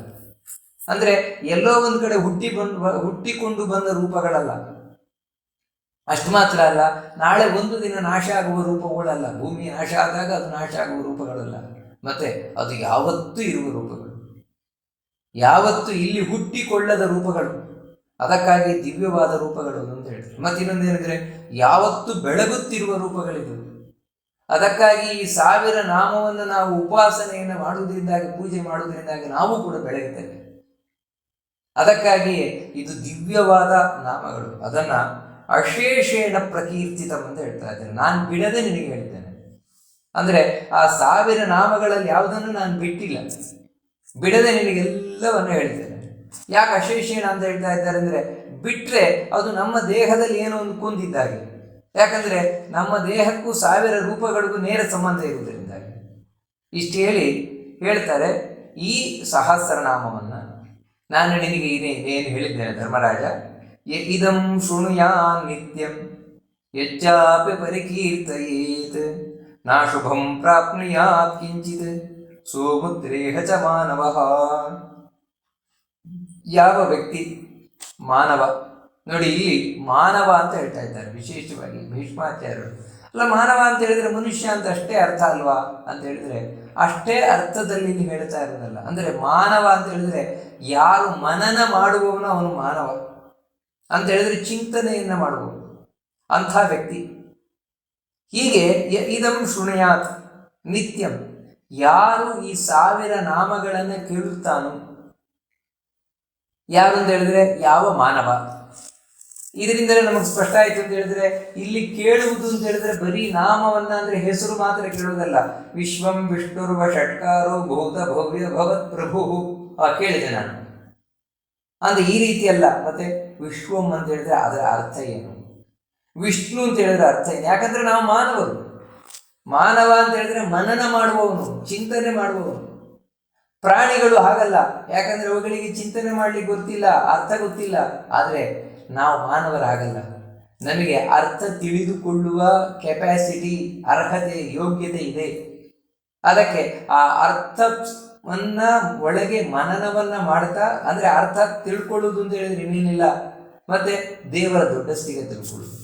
ಅಂದ್ರೆ ಎಲ್ಲೋ ಒಂದು ಕಡೆ ಹುಟ್ಟಿ ಬಂದು ಹುಟ್ಟಿಕೊಂಡು ಬಂದ ರೂಪಗಳಲ್ಲ. ಅಷ್ಟು ಮಾತ್ರ ಅಲ್ಲ, ನಾಳೆ ಒಂದು ದಿನ ನಾಶ ಆಗುವ ರೂಪಗಳಲ್ಲ. ಭೂಮಿ ನಾಶ ಆದಾಗ ಅದು ನಾಶ ಆಗುವ ರೂಪಗಳಲ್ಲ. ಮತ್ತೆ ಅದು ಯಾವತ್ತೂ ಇರುವ ರೂಪಗಳು. ಯಾವತ್ತು ಇಲ್ಲಿ ಹುಟ್ಟಿಕೊಳ್ಳದ ರೂಪಗಳು. ಅದಕ್ಕಾಗಿ ದಿವ್ಯವಾದ ರೂಪಗಳು ಅಂತ ಹೇಳ್ತಾರೆ. ಮತ್ತೆ ಇನ್ನೊಂದೇನೆಂದ್ರೆ ಯಾವತ್ತು ಬೆಳಗುತ್ತಿರುವ ರೂಪಗಳಿದು ಅದಕ್ಕಾಗಿ ಈ ಸಾವಿರ ನಾಮವನ್ನು ನಾವು ಉಪಾಸನೆಯನ್ನು ಮಾಡುವುದರಿಂದಾಗಿ, ಪೂಜೆ ಮಾಡುವುದರಿಂದಾಗಿ ನಾವು ಕೂಡ ಬೆಳೆಯುತ್ತೇವೆ ಅದಕ್ಕಾಗಿಯೇ ಇದು ದಿವ್ಯವಾದ ನಾಮಗಳು. ಅದನ್ನ ಅಶೇಷೇಣ ಪ್ರಕೀರ್ತಿತಂ ಅಂತ ಹೇಳ್ತಾ ಇದ್ದೇನೆ ನಾನು ಬಿಡದೆ ನಿನಗೆ ಹೇಳ್ತೇನೆ. ಅಂದ್ರೆ ಆ ಸಾವಿರ ನಾಮಗಳಲ್ಲಿ ಯಾವುದನ್ನು ನಾನು ಬಿಟ್ಟಿಲ್ಲ. ಬಿಡದೆ ನಿನಗೆಲ್ಲವನ್ನು ಹೇಳ್ತೇನೆ. ಯಾಕೆ ಅಶೇಷೇಣ ಅಂತ ಹೇಳ್ತಾ ಇದ್ದಾರೆ ಅಂದ್ರೆ, ಬಿಟ್ರೆ ಅದು ನಮ್ಮ ದೇಹದಲ್ಲಿ ಏನೋ ಒಂದು ಕುಂದಿದ್ದಾಗೆ. ಯಾಕಂದ್ರೆ ನಮ್ಮ ದೇಹಕ್ಕೂ ಸಾವಿರ ರೂಪಗಳಿಗೂ ನೇರ ಸಂಬಂಧ ಇರುವುದರಿಂದಾಗಿ. ಇಷ್ಟು ಹೇಳಿ ಹೇಳ್ತಾರೆ ಈ ಸಹಸ್ರನಾಮವನ್ನ. ನಾನು ನಿನಗೆ ಇದೇ ಏನು ಹೇಳಿದ್ದೇನೆ ಧರ್ಮರಾಜ? ಇದಂ ಶೃಣುಯಾ ನಿತ್ಯಂ. ಹೆಚ್ಚಾಪಿ ಪರಿಕೀರ್ತಯೇತ್. ಶುಭಂ ಪ್ರಾಪ್ನುಯಾತ್ ಕಿಂಚಿತ್ ಸೋಮುದ್ರೇಹ ಚ ಮಾನವಃ ಯಾವ ವ್ಯಕ್ತಿ ಮಾನವ, ನೋಡಿ ಇಲ್ಲಿ ಮಾನವ ಅಂತ ಹೇಳ್ತಾ ಇದ್ದಾರೆ ವಿಶೇಷವಾಗಿ ಭೀಷ್ಮಾಚಾರ್ಯರು. ಅಲ್ಲ, ಮಾನವ ಅಂತ ಹೇಳಿದ್ರೆ ಮನುಷ್ಯ ಅಂತ ಅಷ್ಟೇ ಅರ್ಥ ಅಲ್ವಾ? ಅಂತ ಹೇಳಿದ್ರೆ ಅಷ್ಟೇ ಅರ್ಥದಲ್ಲಿ ನೀವು ಹೇಳ್ತಾ ಇರೋದಲ್ಲ. ಅಂದ್ರೆ ಮಾನವ ಅಂತ ಹೇಳಿದ್ರೆ ಯಾರು ಮನನ ಮಾಡುವವನು ಅವನು ಮಾನವ. ಅಂತ ಹೇಳಿದ್ರೆ ಚಿಂತನೆಯನ್ನ ಮಾಡುವವನು ಅಂಥ ವ್ಯಕ್ತಿ. ಹೀಗೆ ಇದಂ ಶೃಣಯಾತ್ ನಿತ್ಯಂ. ಯಾರು ಈ ಸಾವಿರ ನಾಮಗಳನ್ನು ಕೇಳುತ್ತಾನೋ, ಯಾರು ಅಂತ ಹೇಳಿದ್ರೆ ಯಾವ ಮಾನವ? ಇದರಿಂದಲೇ ನಮಗೆ ಸ್ಪಷ್ಟ ಆಯ್ತು ಅಂತ ಹೇಳಿದ್ರೆ ಇಲ್ಲಿ ಕೇಳುವುದು ಅಂತ ಹೇಳಿದ್ರೆ ಬರೀ ನಾಮವನ್ನ ಅಂದ್ರೆ ಹೆಸರು ಮಾತ್ರ ಕೇಳುವುದಲ್ಲ. ವಿಶ್ವಂ ವಿಷ್ಣುರ್ವ ಷಟ್ಕಾರೋ ಭೂತ ಭವ್ಯ ಭವತ್ ಪ್ರಭು. ಆ ಕೇಳಿದೆ ನಾನು. ಅಂದ್ರೆ ಈ ರೀತಿ ಅಲ್ಲ, ಮತ್ತೆ ವಿಶ್ವಂ ಅಂತ ಹೇಳಿದ್ರೆ ಅದರ ಅರ್ಥ ಏನು? ವಿಷ್ಣು ಅಂತ ಹೇಳಿದ್ರೆ ಅರ್ಥ ಏನು ಯಾಕಂದ್ರೆ ನಾವು ಮಾನವರು. ಮಾನವ ಅಂತ ಹೇಳಿದ್ರೆ ಮನನ ಮಾಡುವವನು, ಚಿಂತನೆ ಮಾಡುವವನು. ಪ್ರಾಣಿಗಳು ಹಾಗಲ್ಲ. ಯಾಕಂದ್ರೆ ಅವುಗಳಿಗೆ ಚಿಂತನೆ ಮಾಡ್ಲಿಕ್ಕೆ ಗೊತ್ತಿಲ್ಲ, ಅರ್ಥ ಗೊತ್ತಿಲ್ಲ. ಆದರೆ ನಾವು ಮಾನವರಾಗಲ್ಲ. ನಮಗೆ ಅರ್ಥ ತಿಳಿದುಕೊಳ್ಳುವ ಕೆಪಾಸಿಟಿ ಅರ್ಹತೆ, ಯೋಗ್ಯತೆ ಇದೆ. ಅದಕ್ಕೆ ಆ ಅರ್ಥವನ್ನ ಒಳಗೆ ಮನನವನ್ನ ಮಾಡ್ತಾ, ಅಂದರೆ ಅರ್ಥ ತಿಳ್ಕೊಳ್ಳೋದು ಅಂತ ಹೇಳಿದ್ರೆ ಇನ್ನೇನಿಲ್ಲ. ಮತ್ತೆ ದೇವರ ದೊಡ್ಡ ಸ್ಥಿತಿಗೆ ತಿಳ್ಕೊಳ್ಳುವುದು.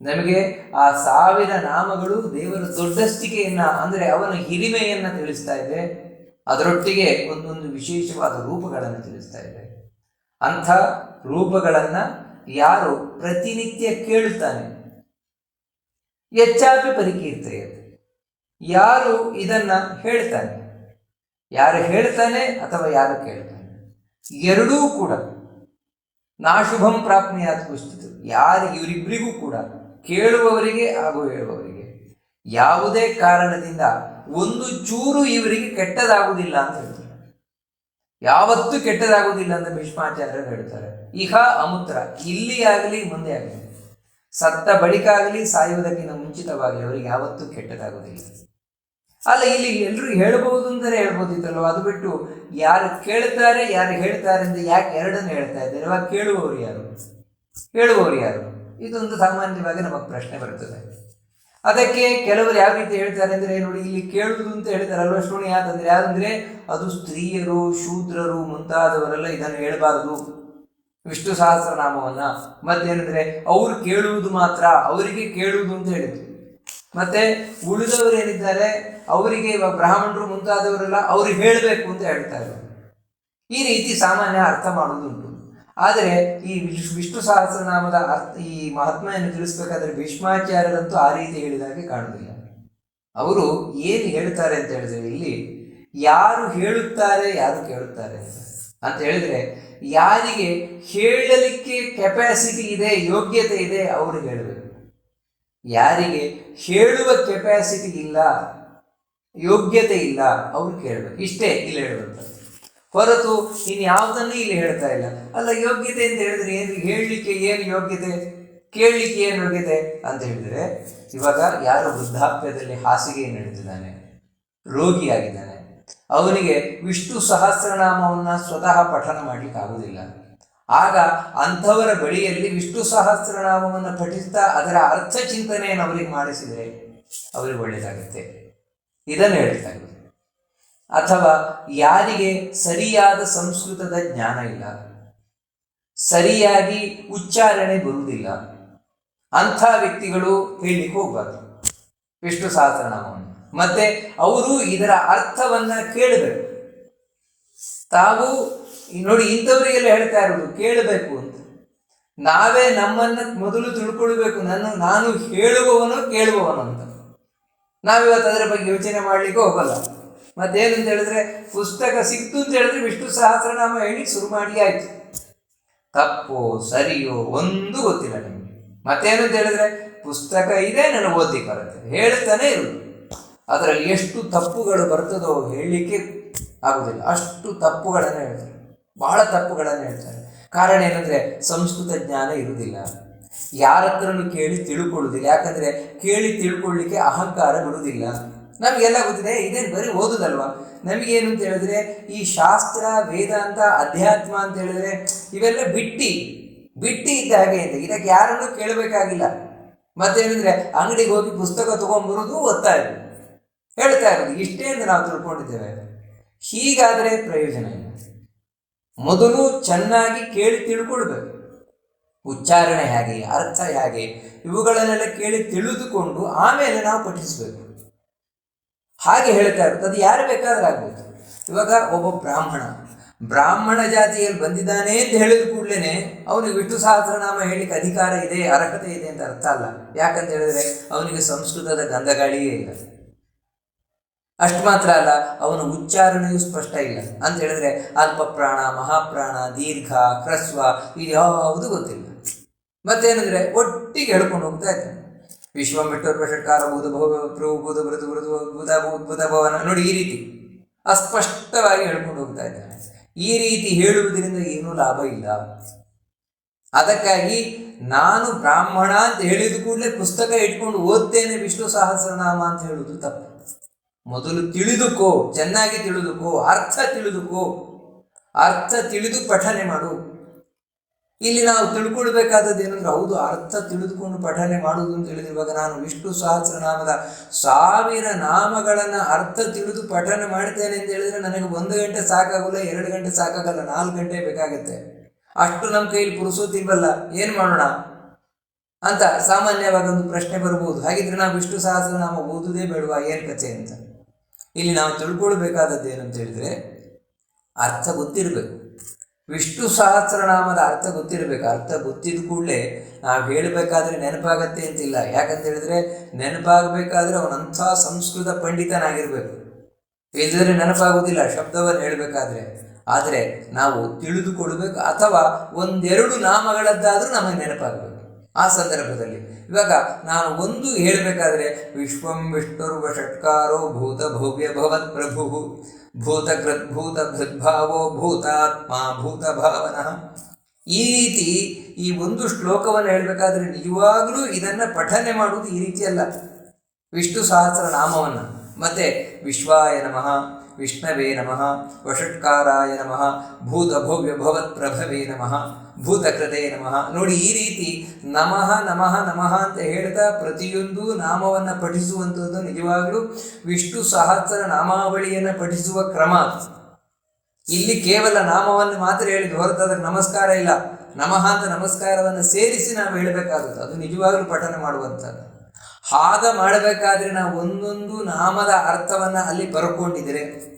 ನಮಗೆ ಆ ಸಾವಿರ ನಾಮಗಳು ದೇವರ ದೊಡ್ಡಸ್ತಿಕೆಯನ್ನ, ಅಂದರೆ ಅವನ ಹಿರಿಮೆಯನ್ನ ತಿಳಿಸ್ತಾ ಇದೆ. ಅದರೊಟ್ಟಿಗೆ ಒಂದೊಂದು ವಿಶೇಷವಾದ ರೂಪಗಳನ್ನು ತಿಳಿಸ್ತಾ ಇದೆ. ಅಂಥ ರೂಪಗಳನ್ನು ಯಾರು ಪ್ರತಿನಿತ್ಯ ಕೇಳುತ್ತಾನೆ? ಹೆಚ್ಚಾಪಿ ಪರಿಕೀರ್ತೆಯ ಯಾರು ಇದನ್ನ ಹೇಳ್ತಾನೆ? ಯಾರು ಹೇಳ್ತಾನೆ ಅಥವಾ ಯಾರು ಕೇಳ್ತಾನೆ? ಎರಡೂ ಕೂಡ ನಾಶುಭಂ ಪ್ರಾಪ್ನೆಯಾದ ಕುಷ್ಟಿತು ಯಾರು ಇವರಿಬ್ಬರಿಗೂ ಕೂಡ ಕೇಳುವವರಿಗೆ ಹಾಗೂ ಹೇಳುವವರಿಗೆ. ಯಾವುದೇ ಕಾರಣದಿಂದ ಒಂದು ಚೂರು ಇವರಿಗೆ ಕೆಟ್ಟದಾಗುವುದಿಲ್ಲ ಅಂತ ಹೇಳ್ತಾರೆ. ಯಾವತ್ತೂ ಕೆಟ್ಟದಾಗುವುದಿಲ್ಲ ಅಂತ ಭೀಷ್ಮಾಚಾರ್ಯರು ಹೇಳ್ತಾರೆ. ಇಹ ಅಮುತ್ರ, ಇಲ್ಲಿ ಆಗಲಿ, ಮುಂದೆ ಆಗಲಿ. ಸತ್ತ ಬಳಿಕ ಆಗಲಿ, ಸಾಯುವುದಕ್ಕಿಂತ ಮುಂಚಿತವಾಗಲಿ ಅವರಿಗೆ ಯಾವತ್ತೂ ಕೆಟ್ಟದಾಗುವುದಿಲ್ಲ. ಅಲ್ಲ, ಇಲ್ಲಿ ಎಲ್ಲರೂ ಹೇಳ್ಬೋದು ಅಂದರೆ ಹೇಳ್ಬೋದಿತ್ತಲ್ವ? ಅದು ಬಿಟ್ಟು ಯಾರು ಕೇಳ್ತಾರೆ ಯಾರು ಹೇಳ್ತಾರೆ ಅಂತ ಯಾಕೆ ಎರಡನ್ನು ಹೇಳ್ತಾ ಇದ್ದಾರೆ? ಇವಾಗ ಕೇಳುವವರು ಯಾರು? ಹೇಳುವವರು ಯಾರು? ಇದೊಂದು ಸಾಮಾನ್ಯವಾಗಿ ನಮಗೆ ಪ್ರಶ್ನೆ ಬರ್ತದೆ. ಅದಕ್ಕೆ ಕೆಲವರು ಯಾವ ರೀತಿ ಹೇಳ್ತಾರೆ ಅಂದ್ರೆ ನೋಡಿ, ಇಲ್ಲಿ ಕೇಳುವುದು ಅಂತ ಹೇಳ್ತಾರಲ್ವ ಶ್ರೋಣಿ ಯಾತಂದ್ರೆ ಯಾರಂದ್ರೆ ಅದು ಸ್ತ್ರೀಯರು, ಶೂದ್ರರು ಮುಂತಾದವರೆಲ್ಲ ಇದನ್ನು ಹೇಳಬಾರದು. ವಿಷ್ಣು ಸಹಸ್ರನಾಮವನ್ನ. ಮತ್ತೇನಂದ್ರೆ, ಅವರು ಕೇಳುವುದು ಮಾತ್ರ, ಅವರಿಗೆ ಕೇಳುವುದು ಅಂತ ಹೇಳಿದ್ರು. ಮತ್ತೆ ಉಳಿದವರು ಏನಿದ್ದಾರೆ ಅವರಿಗೆ ಬ್ರಾಹ್ಮಣರು ಮುಂತಾದವರೆಲ್ಲ ಅವ್ರಿಗೆ ಹೇಳಬೇಕು ಅಂತ ಹೇಳ್ತಾರೆ ಈ ರೀತಿ ಸಾಮಾನ್ಯ ಅರ್ಥ ಮಾಡುವುದುಂಟು ಆದರೆ ಈ ವಿಷ್ಣು ಸಹಸ್ರನಾಮದ ಅರ್ಥ ಈ ಮಹಾತ್ಮೆಯನ್ನು ತಿಳಿಸ್ಬೇಕಾದ್ರೆ ಭೀಷ್ಮಾಚಾರ್ಯರಂತೂ ಆ ರೀತಿ ಹೇಳಿದಾಗೆ ಕಾಣುವುದಿಲ್ಲ. ಅವರು ಏನು ಹೇಳ್ತಾರೆ ಅಂತ ಹೇಳಿದ್ರೆ ಇಲ್ಲಿ, ಯಾರು ಹೇಳುತ್ತಾರೆ, ಯಾರು ಕೇಳುತ್ತಾರೆ ಅಂತ. ಹೇಳಿದ್ರೆ, ಯಾರಿಗೆ ಹೇಳಲಿಕ್ಕೆ ಕೆಪಾಸಿಟಿ ಇದೆ, ಯೋಗ್ಯತೆ ಇದೆ, ಅವರು ಹೇಳಬೇಕು. ಯಾರಿಗೆ ಹೇಳುವ ಕೆಪಾಸಿಟಿ ಇಲ್ಲ, ಯೋಗ್ಯತೆ ಇಲ್ಲ, ಅವ್ರು ಕೇಳಬೇಕು. ಇಷ್ಟೇ ಇಲ್ಲಿ ಹೇಳುವಂಥದ್ದು. ಹೊರತು ಇನ್ನು ಯಾವುದನ್ನು ಇಲ್ಲಿ ಹೇಳ್ತಾ ಇಲ್ಲ. ಅಲ್ಲ, ಯೋಗ್ಯತೆ ಅಂತ ಹೇಳಿದ್ರೆ ಏನು? ಹೇಳಲಿಕ್ಕೆ ಏನು ಯೋಗ್ಯತೆ? ಕೇಳಲಿಕ್ಕೆ ಏನು ಯೋಗ್ಯತೆ ಅಂತ ಹೇಳಿದ್ರೆ, ಇವಾಗ ಯಾರು ವೃದ್ಧಾಪ್ಯದಲ್ಲಿ ಹಾಸಿಗೆಯನ್ನು ಹಿಡಿದಿದ್ದಾನೆ ರೋಗಿಯಾಗಿದ್ದಾನೆ ಅವನಿಗೆ ವಿಷ್ಣು ಸಹಸ್ರನಾಮವನ್ನು ಸ್ವತಃ ಪಠನ ಮಾಡಲಿಕ್ಕೆ ಆಗ ಅಂಥವರ ಬಳಿಯಲ್ಲಿ ವಿಷ್ಣು ಸಹಸ್ರನಾಮವನ್ನು ಪಠಿಸ್ತಾ ಅದರ ಅರ್ಥ ಚಿಂತನೆಯನ್ನು ಅವರಿಗೆ ಮಾಡಿಸಿದರೆ, ಅವರಿಗೆ ಒಳ್ಳೆಯದಾಗುತ್ತೆ ಇದನ್ನು ಹೇಳ್ತಾ ಇರೋದು ಅಥವಾ ಯಾರಿಗೆ ಸರಿಯಾದ ಸಂಸ್ಕೃತದ ಜ್ಞಾನ ಇಲ್ಲ. ಸರಿಯಾಗಿ ಉಚ್ಚಾರಣೆ ಬರುವುದಿಲ್ಲ. ಅಂಥ ವ್ಯಕ್ತಿಗಳು ಹೇಳಲಿಕ್ಕೆ ಹೋಗ್ಬಾರ್ದು. ವಿಷ್ಣು ಸಹಸ್ರನಾಮವನ್ನು. ಮತ್ತೆ ಅವರು ಇದರ ಅರ್ಥವನ್ನ ಕೇಳಬೇಕು. ತಾವು ನೋಡಿ ಇಂಥವರಿಗೆಲ್ಲ ಹೇಳ್ತಾ ಇರೋದು, ಕೇಳಬೇಕು ಅಂತ. ನಾವೇ ನಮ್ಮನ್ನ ಮೊದಲು ತಿಳ್ಕೊಳ್ಬೇಕು. ನನ್ನ, ನಾನು ಹೇಳುವವನು ಕೇಳುವವನು ಅಂತ. ನಾವಿವತ್ತು ಅದರ ಬಗ್ಗೆ ಯೋಚನೆ ಮಾಡ್ಲಿಕ್ಕೆ ಹೋಗಲ್ಲ. ಮತ್ತೇನು ಅಂತ ಹೇಳಿದ್ರೆ, ಪುಸ್ತಕ ಸಿಕ್ತು ಅಂತ ಹೇಳಿದ್ರೆ ವಿಷ್ಣು ಸಹಸ್ರನಾಮ ಹೇಳಿ ಶುರು ಮಾಡಿ ಆಯ್ತು. ತಪ್ಪೋ, ಸರಿಯೋ ಒಂದು ಗೊತ್ತಿಲ್ಲ ನಿಮಗೆ. ಅಂತ ಹೇಳಿದ್ರೆ, ಪುಸ್ತಕ ಇದೆ ನನಗೆ ಓದಿ ಬರುತ್ತೆ ಹೇಳ್ತಾನೆ ಇರು. ಅದರಲ್ಲಿ ಎಷ್ಟು ತಪ್ಪುಗಳು ಬರ್ತದೋ ಹೇಳಲಿಕ್ಕೆ ಆಗುದಿಲ್ಲ. ಅಷ್ಟು ತಪ್ಪುಗಳನ್ನು ಹೇಳ್ತಾರೆ. ಬಹಳ ತಪ್ಪುಗಳನ್ನು ಹೇಳ್ತಾರೆ. ಕಾರಣ ಏನಂದ್ರೆ, ಸಂಸ್ಕೃತ ಜ್ಞಾನ ಇರುವುದಿಲ್ಲ. ಯಾರ ಹತ್ರನೂ ಕೇಳಿ ತಿಳ್ಕೊಳ್ಳುವುದಿಲ್ಲ. ಯಾಕಂದ್ರೆ, ಕೇಳಿ ತಿಳ್ಕೊಳ್ಳಿಕ್ಕೆ ಅಹಂಕಾರ ಬಿಡುವುದಿಲ್ಲ ನಮಗೆಲ್ಲ ಗೊತ್ತಿದೆ, ಇದೇನು ಬರೀ ಓದೋದಲ್ವಾ? ನಮಗೇನು ಅಂತ ಹೇಳಿದ್ರೆ, ಈ ಶಾಸ್ತ್ರ, ವೇದಾಂತ, ಅಧ್ಯಾತ್ಮ ಅಂತ ಹೇಳಿದ್ರೆ, ಇವೆಲ್ಲ ಬಿಟ್ಟಿ ಬಿಟ್ಟಿ ಇದ್ದ ಹಾಗೆ ಇದೆ. ಇದಕ್ಕೆ ಯಾರನ್ನು ಕೇಳಬೇಕಾಗಿಲ್ಲ. ಮತ್ತೇನಂದ್ರೆ, ಅಂಗಡಿಗೆ ಹೋಗಿ ಪುಸ್ತಕ ತಗೊಂಡ್ಬರೋದು ಓದ್ತಾ ಇರೋದು. ಹೇಳ್ತಾ ಇರೋದು. ಇಷ್ಟೇ ಅಂತ ನಾವು ತಿಳ್ಕೊಂಡಿದ್ದೇವೆ. ಹೀಗಾದರೆ ಪ್ರಯೋಜನ ಇಲ್ಲ ಮೊದಲು ಚೆನ್ನಾಗಿ ಕೇಳಿ ತಿಳ್ಕೊಳ್ಬೇಕು. ಉಚ್ಚಾರಣೆ ಹೇಗೆ, ಅರ್ಥ ಹೇಗೆ, ಇವುಗಳನ್ನೆಲ್ಲ ಕೇಳಿ ತಿಳಿದುಕೊಂಡು ಆಮೇಲೆ ನಾವು ಪಠಿಸಬೇಕು. ಹಾಗೆ ಹೇಳ್ತಾ ಇರುತ್ತೆ ಅದು ಯಾರು ಬೇಕಾದ್ರೂ ಆಗ್ಬೋದು. ಇವಾಗ ಒಬ್ಬ ಬ್ರಾಹ್ಮಣ ಬ್ರಾಹ್ಮಣ ಜಾತಿಯಲ್ಲಿ ಬಂದಿದ್ದಾನೆ ಅಂತ ಹೇಳಿದ ಕೂಡಲೇ ಅವನಿಗೆ ವಿಷ್ಣು ಸಹಸ್ರನಾಮ ಹೇಳಲಿಕ್ಕೆ ಅಧಿಕಾರ ಇದೆ, ಅರ್ಹತೆ ಇದೆ ಅಂತ ಅರ್ಥ ಅಲ್ಲ. ಯಾಕಂತ ಹೇಳಿದ್ರೆ ಅವನಿಗೆ ಸಂಸ್ಕೃತದ ಗಂಧಗಾಳಿಯೇ ಇಲ್ಲ. ಅಷ್ಟು ಮಾತ್ರ ಅಲ್ಲ, ಅವನ ಉಚ್ಚಾರಣೆಯೂ ಸ್ಪಷ್ಟ ಇಲ್ಲ. ಅಂತ ಹೇಳಿದ್ರೆ ಅಲ್ಪ ಪ್ರಾಣ ಮಹಾಪ್ರಾಣ, ದೀರ್ಘ, ಹ್ರಸ್ವ, ಇದು ಯಾವುದು ಗೊತ್ತಿಲ್ಲ. ಮತ್ತೇನಂದ್ರೆ ಒಟ್ಟಿಗೆ ಹೇಳ್ಕೊಂಡು ಹೋಗ್ತಾ ಇದ್ದಾನೆ. ಷಟ್ಕಾರ ಬಹುದು ಭವ ಪ್ರಭು ಬೂದ ಮೃದು ಮೃದು ಬುಧ ಬುಧ ಭವನ. ನೋಡಿ ಈ ರೀತಿ ಅಸ್ಪಷ್ಟವಾಗಿ ಹೇಳ್ಕೊಂಡು ಹೋಗ್ತಾ ಇದ್ದಾನೆ ಈ ರೀತಿ ಹೇಳುವುದರಿಂದ ಏನೂ ಲಾಭ ಇಲ್ಲ. ಅದಕ್ಕಾಗಿ ನಾನು ಬ್ರಾಹ್ಮಣ ಅಂತ ಹೇಳಿದ ಕೂಡಲೇ ಪುಸ್ತಕ ಇಟ್ಕೊಂಡು ಓದ್ತೇನೆ ವಿಷ್ಣು ಸಹಸ್ರನಾಮ ಅಂತ ಹೇಳುವುದು ತಪ್ಪು. ಮೊದಲು ತಿಳಿದುಕೋ, ಚೆನ್ನಾಗಿ ತಿಳಿದುಕೋ, ಅರ್ಥ ತಿಳಿದುಕೋ, ಅರ್ಥ ತಿಳಿದು ಪಠನೆ ಮಾಡು. ಇಲ್ಲಿ ನಾವು ತಿಳ್ಕೊಳ್ಬೇಕಾದದ್ದು ಏನಂದ್ರೆ ಹೌದು, ಅರ್ಥ ತಿಳಿದುಕೊಂಡು ಪಠನೆ ಮಾಡುವುದು ಅಂತ ಹೇಳಿದ್ರೆ ಇವಾಗ ನಾನು ವಿಷ್ಣು ಸಹಸ್ರನಾಮದ ಸಾವಿರ ನಾಮಗಳನ್ನ ಅರ್ಥ ತಿಳಿದು ಪಠನೆ ಮಾಡ್ತೇನೆ ಅಂತ ಹೇಳಿದ್ರೆ ನನಗೆ ಒಂದು ಗಂಟೆ ಸಾಕಾಗಲ್ಲ, ಎರಡು ಗಂಟೆ ಸಾಕಾಗಲ್ಲ, ನಾಲ್ಕು ಗಂಟೆ ಬೇಕಾಗುತ್ತೆ. ಅಷ್ಟು ನಮ್ಮ ಕೈಯಲ್ಲಿ ಪುರುಸೋತಿಲ್ವಲ್ಲ ಏನು ಮಾಡೋಣ? ಅಂತ ಸಾಮಾನ್ಯವಾಗಿ ಒಂದು ಪ್ರಶ್ನೆ ಬರ್ಬೋದು. ಹಾಗಿದ್ರೆ ನಾವು ವಿಷ್ಣು ಸಹಸ್ರನಾಮ ಓದುವುದೇ ಬೇಡವಾ, ಏನು ಕಥೆ ಅಂತ? ಇಲ್ಲಿ ನಾವು ತಿಳ್ಕೊಳ್ಬೇಕಾದದ್ದು ಏನಂತ ಹೇಳಿದ್ರೆ ಅರ್ಥ ಗೊತ್ತಿರಬೇಕು. ವಿಷ್ಣು ಸಹಸ್ರನಾಮದ ಅರ್ಥ ಗೊತ್ತಿರಬೇಕು. ಅರ್ಥ ಗೊತ್ತಿದ ಕೂಡಲೇ ನಾವು ಹೇಳಬೇಕಾದ್ರೆ ನೆನಪಾಗತ್ತೆ ಅಂತಿಲ್ಲ. ಯಾಕಂತ ಹೇಳಿದ್ರೆ ನೆನಪಾಗಬೇಕಾದ್ರೆ ಅವನಂಥ ಸಂಸ್ಕೃತ ಪಂಡಿತನಾಗಿರ್ಬೇಕು. ಇಲ್ಲದ್ರೆ ನೆನಪಾಗೋದಿಲ್ಲ ಶಬ್ದವನ್ನು ಹೇಳಬೇಕಾದ್ರೆ. ಆದರೆ ನಾವು ತಿಳಿದುಕೊಳ್ಬೇಕು ಅಥವಾ ಒಂದೆರಡು ನಾಮಗಳದ್ದಾದರೂ ನಮಗೆ ನೆನಪಾಗಬೇಕು. ಆ ಸಂದರ್ಭದಲ್ಲಿ. ಇವಾಗ ನಾನು ಒಂದು ಹೇಳಬೇಕಾದ್ರೆ, ವಿಶ್ವಂ ವಿಷ್ಣುರ್ವ ಷಟ್ಕಾರೋ ಭೂತ ಭವ್ಯ ಭವತ್ ಪ್ರಭು, ಭೂತ ಕೃದ್ಭೂತ ಭೃದ್ಭಾವೋ ಭೂತಾತ್ಮ ಭೂತ ಭಾವನಃ. ಈ ರೀತಿ ಈ ಒಂದು ಶ್ಲೋಕವನ್ನು ಹೇಳಬೇಕಾದ್ರೆ ನಿಜವಾಗಲೂ ಇದನ್ನು ಪಠನೆ ಮಾಡುವುದು ಈ ರೀತಿಯಲ್ಲ ವಿಷ್ಣು ಸಹಸ್ರ ನಾಮವನ್ನು. ಮತ್ತೆ ವಿಶ್ವಾಯ ನಮಃ, ವಿಷ್ಣವೇ ನಮಃ, ವಷಟ್ಕಾರಾಯ ನಮಃ, ಭೂತ ಭವ್ಯ ಭವತ್ ಪ್ರಭವೇ ನಮಃ. ಭೂತಕೃತೆ ನಮಃ. ನೋಡಿ, ಈ ರೀತಿ ನಮಃ ನಮಃ ನಮಃ ಅಂತ ಹೇಳ್ತಾ ಪ್ರತಿಯೊಂದು ನಾಮವನ್ನು ಪಠಿಸುವಂಥದ್ದು ನಿಜವಾಗಲೂ ವಿಷ್ಣು ಸಹಸ್ರ ನಾಮಾವಳಿಯನ್ನು ಪಠಿಸುವ ಕ್ರಮ. ಇಲ್ಲಿ ಕೇವಲ ನಾಮವನ್ನು ಮಾತ್ರ ಹೇಳಿದ್ದು ಹೊರತು ನಮಸ್ಕಾರ ಇಲ್ಲ. ನಮಃ ಅಂತ ನಮಸ್ಕಾರವನ್ನು ಸೇರಿಸಿ ನಾವು ಹೇಳಬೇಕಾಗುತ್ತೆ ಅದು ನಿಜವಾಗಲೂ ಪಠನ ಮಾಡುವಂಥದ್ದು. ಹಾಗ ಮಾಡಬೇಕಾದ್ರೆ ನಾವು ಒಂದೊಂದು ನಾಮದ ಅರ್ಥವನ್ನು ಅಲ್ಲಿ ಬರ್ಕೊಂಡಿದ್ರೆ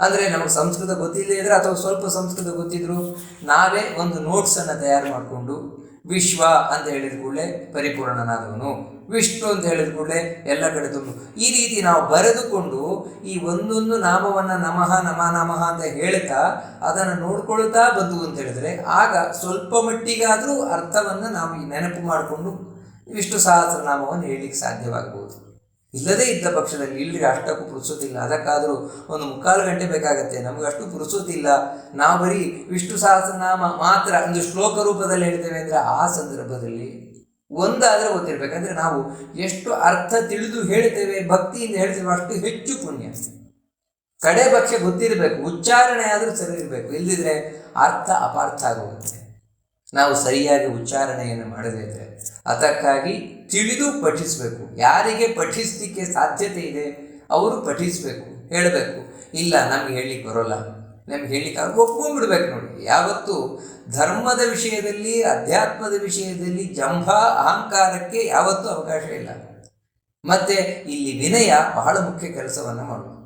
ಅಂದರೆ ನಮಗೆ ಸಂಸ್ಕೃತ ಗೊತ್ತಿಲ್ಲದೇ ಇದ್ರೆ ಅಥವಾ ಸ್ವಲ್ಪ ಸಂಸ್ಕೃತ ಗೊತ್ತಿದ್ರು ನಾವೇ ಒಂದು ನೋಟ್ಸನ್ನು ತಯಾರು ಮಾಡಿಕೊಂಡು ವಿಶ್ವ ಅಂತ ಹೇಳಿದ ಕೂಡಲೇ ಪರಿಪೂರ್ಣನಾದವನು. ವಿಷ್ಣು ಅಂತ ಹೇಳಿದ ಕೂಡಲೇ ಎಲ್ಲ ಕಡೆ ತುಂಬ ಈ ರೀತಿ ನಾವು ಬರೆದುಕೊಂಡು ಈ ಒಂದೊಂದು ನಾಮವನ್ನು ನಮಃ, ನಮ, ನಮಃ ಅಂತ ಹೇಳ್ತಾ ಅದನ್ನು ನೋಡ್ಕೊಳ್ತಾ ಬಂದು ಅಂತ ಹೇಳಿದ್ರೆ ಆಗ ಸ್ವಲ್ಪ ಮಟ್ಟಿಗಾದರೂ ಅರ್ಥವನ್ನು ನಾವು ನೆನಪು ಮಾಡಿಕೊಂಡು ವಿಷ್ಣು ಸಹಸ್ರನಾಮವನ್ನು ಹೇಳಲಿಕ್ಕೆ ಸಾಧ್ಯವಾಗಬಹುದು ಇಲ್ಲದೇ ಇದ್ದ ಪಕ್ಷದಲ್ಲಿ ಇಲ್ಲಿಗೆ ಅಷ್ಟಕ್ಕೂ ಪುರುಸೋತಿಲ್ಲ ಅದಕ್ಕಾದರೂ ಒಂದು ಮುಕ್ಕಾಲು ಗಂಟೆ ಬೇಕಾಗತ್ತೆ. ನಮಗೆ ಅಷ್ಟು ಪುರುಸೋತಿಲ್ಲ ನಾವು ಬರೀ ವಿಷ್ಣು ಸಹಸ್ರನಾಮ ಮಾತ್ರ ಒಂದು ಶ್ಲೋಕ ರೂಪದಲ್ಲಿ ಹೇಳ್ತೇವೆ ಅಂದರೆ ಆ ಸಂದರ್ಭದಲ್ಲಿ ಒಂದಾದರೆ ಗೊತ್ತಿರಬೇಕಂದ್ರೆ ನಾವು ಎಷ್ಟು ಅರ್ಥ ತಿಳಿದು ಹೇಳ್ತೇವೆ, ಭಕ್ತಿಯಿಂದ ಹೇಳ್ತೇವೆ, ಅಷ್ಟು ಹೆಚ್ಚು ಪುಣ್ಯ. ಕಡೆ ಪಕ್ಷ ಗೊತ್ತಿರಬೇಕು. ಉಚ್ಚಾರಣೆ ಆದರೂ ಸರಿ ಇರಬೇಕು. ಇಲ್ಲದಿದ್ರೆ ಅರ್ಥ ಅಪಾರ್ಥ ಆಗೋಗುತ್ತೆ. ನಾವು ಸರಿಯಾಗಿ ಉಚ್ಚಾರಣೆಯನ್ನು ಮಾಡದೇ ಇದ್ದರೆ ಅದಕ್ಕಾಗಿ ತಿಳಿದು ಪಠಿಸಬೇಕು. ಯಾರಿಗೆ ಪಠಿಸಲಿಕ್ಕೆ ಸಾಧ್ಯತೆ ಇದೆ, ಅವರು ಪಠಿಸಬೇಕು, ಹೇಳಬೇಕು. ಇಲ್ಲ, ನಮ್ಗೆ ಹೇಳಲಿಕ್ಕೆ ಬರೋಲ್ಲ. ನಮ್ಗೆ ಹೇಳಲಿಕ್ಕೆ ಒಪ್ಕೊಂಡ್ಬಿಡ್ಬೇಕು ನೋಡಿ. ಯಾವತ್ತು ಧರ್ಮದ ವಿಷಯದಲ್ಲಿ, ಅಧ್ಯಾತ್ಮದ ವಿಷಯದಲ್ಲಿ ಜಂಭ, ಅಹಂಕಾರಕ್ಕೆ ಯಾವತ್ತೂ ಅವಕಾಶ ಇಲ್ಲ. ಮತ್ತೆ ಇಲ್ಲಿ ವಿನಯ ಬಹಳ ಮುಖ್ಯ ಕೆಲಸವನ್ನು ಮಾಡೋದು.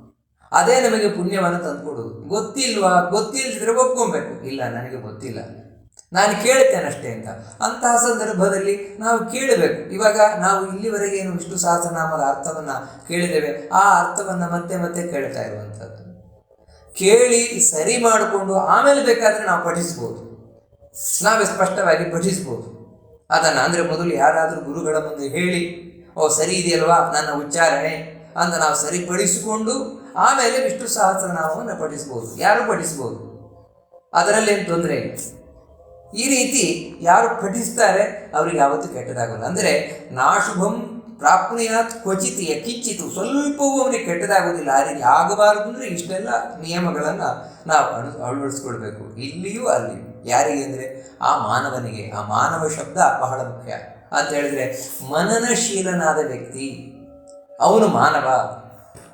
ಅದೇ ನಮಗೆ ಪುಣ್ಯವನ್ನು ತಂದುಕೊಡೋದು. ಗೊತ್ತಿಲ್ವಾ? ಗೊತ್ತಿಲ್ಲದಿದ್ರೆ ಒಪ್ಕೊಬೇಕು. ಇಲ್ಲ, ನನಗೆ ಗೊತ್ತಿಲ್ಲ. ನಾನು ಕೇಳ್ತೇನೆ ಅಷ್ಟೇ ಅಂತ. ಅಂತಹ ಸಂದರ್ಭದಲ್ಲಿ ನಾವು ಕೇಳಬೇಕು. ಇವಾಗ ನಾವು ಇಲ್ಲಿವರೆಗೆ ಏನು ವಿಷ್ಣು ಸಹಸ್ರನಾಮದ ಅರ್ಥವನ್ನು ಕೇಳಿದ್ದೇವೆ, ಆ ಅರ್ಥವನ್ನು ಮತ್ತೆ ಮತ್ತೆ ಕೇಳ್ತಾ ಇರುವಂಥದ್ದು. ಕೇಳಿ ಸರಿ ಮಾಡಿಕೊಂಡು ಆಮೇಲೆ ಬೇಕಾದರೆ ನಾವು ಪಠಿಸ್ಬೋದು. ನಾವೇ ಸ್ಪಷ್ಟವಾಗಿ ಪಠಿಸ್ಬೋದು. ಅದನ್ನು ಅಂದರೆ ಮೊದಲು ಯಾರಾದರೂ ಗುರುಗಳ ಮುಂದೆ ಹೇಳಿ, ಓ ಸರಿ ಇದೆಯಲ್ವಾ, ನನ್ನ ಉಚ್ಚಾರಣೆ ಅಂತ ನಾವು ಸರಿಪಡಿಸಿಕೊಂಡು ಆಮೇಲೆ ವಿಷ್ಣು ಸಹಸ್ರನಾಮವನ್ನು ಪಠಿಸ್ಬೋದು. ಯಾರು ಪಠಿಸ್ಬೋದು? ಅದರಲ್ಲೇನು ತೊಂದರೆ ಇಲ್ಲ. ಈ ರೀತಿ ಯಾರು ಪಠಿಸ್ತಾರೆ ಅವ್ರಿಗೆ ಯಾವತ್ತೂ ಕೆಟ್ಟದಾಗಲ್ಲ. ಅಂದರೆ ನಾಶುಭಂ ಪ್ರಾಪ್ನುಯಾತ್ ಕ್ವಚಿತ್ ಯಕಿಚ್ಚಿತು ಸ್ವಲ್ಪವೂ ಅವನಿಗೆ ಕೆಟ್ಟದಾಗೋದಿಲ್ಲ ಆ ಆಗಬಾರದು ಅಂದರೆ ಇಷ್ಟೆಲ್ಲ ನಿಯಮಗಳನ್ನು ನಾವು ಅಳ, ಅಳವಡಿಸ್ಕೊಳ್ಬೇಕು. ಇಲ್ಲಿಯೂ ಅಲ್ಲಿ. ಯಾರಿಗೆ ಅಂದರೆ ಆ ಮಾನವನಿಗೆ. ಆ ಮಾನವ ಶಬ್ದ ಬಹಳ ಮುಖ್ಯ. ಅಂತ ಹೇಳಿದ್ರೆ ಮನನಶೀಲನಾದ ವ್ಯಕ್ತಿ, ಅವನು ಮಾನವ.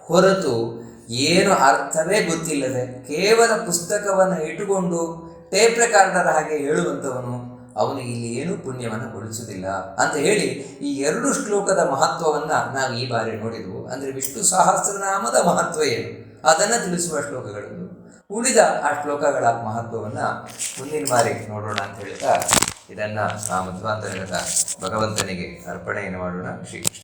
ಹೊರತು ಏನು ಅರ್ಥವೇ ಗೊತ್ತಿಲ್ಲದೆ ಕೇವಲ ಪುಸ್ತಕವನ್ನು ಇಟ್ಟುಕೊಂಡು ಟೇಪ್ ರೆಕಾರ್ಡರ್ ಹಾಗೆ ಹೇಳುವಂಥವನು, ಅವನು ಇಲ್ಲಿ ಏನು ಪುಣ್ಯವನ್ನು ಕೊಡಿಸುವುದಿಲ್ಲ. ಅಂತ ಹೇಳಿ ಈ ಎರಡು ಶ್ಲೋಕದ ಮಹತ್ವವನ್ನು ನಾವು ಈ ಬಾರಿ ನೋಡಿದ್ವು. ಅಂದರೆ ವಿಷ್ಣು ಸಹಸ್ರನಾಮದ ಮಹತ್ವ ಏನು? ಅದನ್ನು ತಿಳಿಸುವ ಶ್ಲೋಕಗಳು. ಉಳಿದ ಆ ಶ್ಲೋಕಗಳ ಮಹತ್ವವನ್ನು ಮುಂದಿನ ಬಾರಿ ನೋಡೋಣ ಅಂತ ಹೇಳ್ತಾ ಇದನ್ನು ಆ ಮಧ್ವಾಂತರದ ಭಗವಂತನಿಗೆ ಅರ್ಪಣೆಯನ್ನು ಮಾಡೋಣ. ಶ್ರೀ